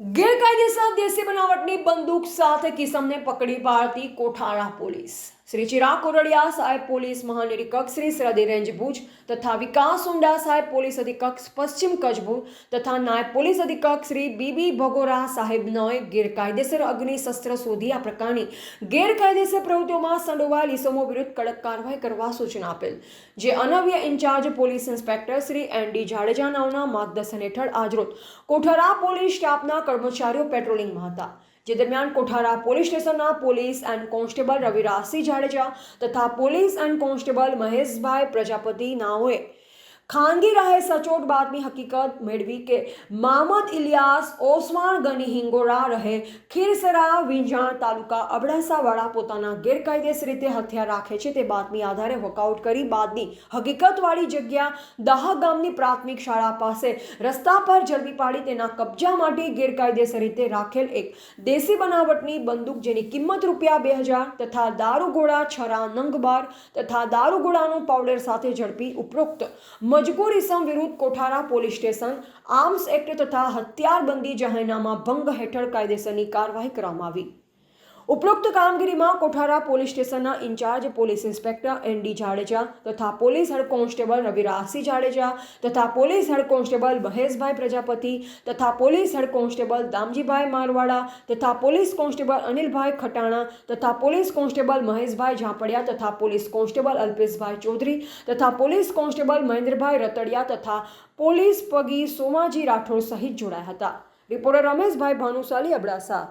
ગેરકાયદેસર દેશી બનાવટની બંદૂક સાથે કિસમને પકડી પાડતી કોઠારા પોલીસ. શ્રી ચિરાગ કોરડિયા સાહેબ પોલીસ મહાનિરીક્ષક શ્રી સરહદી રેન્જ ભુજ તથા વિકાસ ઉંડા સાહેબ પોલીસ અધિકક્ષ પશ્ચિમ કચ્છ ભુજ તથા નાયબ પોલીસ અધિકક્ષ શ્રી બીબી ભગોરા સાહેબનોએ ગેરકાયદેસર અગ્નિ શસ્ત્ર શોધી આ પ્રકારની ગેરકાયદેસર પ્રવૃત્તિઓમાં સંડોવાયેલ ઇસમો વિરુદ્ધ કડક કાર્યવાહી કરવા સૂચના આપેલ. જે અનવ્ય in-charge police inspector Shri N D Jadeja નાવના માર્ગદર્શન હેઠળ આજરોજ કોઠારા પોલીસ સ્ટાફના કર્મચારીઓ પેટ્રોલિંગમાં હતા. જે દરમિયાન કોઠારા પોલીસ સ્ટેશનના police and constable Ravirajsinh Jadeja તથા police and constable Maheshbhai Prajapati નાઓએ ખાનગી રાહે સચોટ બાતમી હકીકત મેળવી કે મામદ ઇલિયાસ ઓસમાન ગની હિંગોરા રહે ખીરસરા, વિંજાણ તાલુકા અબડાસાવાળા પોતાના ગેરકાયદેસર રીતે હથિયાર રાખે છે તે બાતમી આધારે વોકઆઉટ કરી બાદની હકીકતવાળી જગ્યા દાહા ગામની પ્રાથમિક શાળા પાસે રસ્તા પર ઝડપી પાડી તેના કબજા માટે ગેરકાયદેસર રીતે રાખેલ એક દેશી બનાવટની બંદૂક જેની કિંમત રૂપિયા બે હજાર તથા દારૂગોળા, છરા, નંગબાર તથા દારૂગોળાનું પાવડર સાથે ઝડપી ઉપરોક્ત મજકૂર ઇસમ વિરુદ્ધ Kothara police station, arms act તથા હથિયારબંધી જાહેરનામા ભંગ હેઠળ કાયદેસરની કાર્યવાહી કરવામાં આવી. ઉપરોક્ત કામગીરીમાં કોઠારા પોલીસ સ્ટેશનના incharge police inspector N Jadeja તથા police head constable Rasi Jadeja તથા police head constable Maheshbhai Prajapati તથા police head constable Damjibhai Marwada તથા પોલીસ કોન્સ્ટેબલ અનિલભાઈ ખટાણા તથા પોલીસ કોન્સ્ટેબલ મહેશભાઈ ઝાપડિયા તથા પોલીસ કોન્સ્ટેબલ અલ્પેશભાઈ ચૌધરી તથા પોલીસ કોન્સ્ટેબલ મહેન્દ્રભાઈ રતડિયા તથા પોલીસ પગી સોમાજી રાઠોડ સહિત જોડાયા હતા. રિપોર્ટર રમેશભાઈ ભાનુશાલી અબડાસા.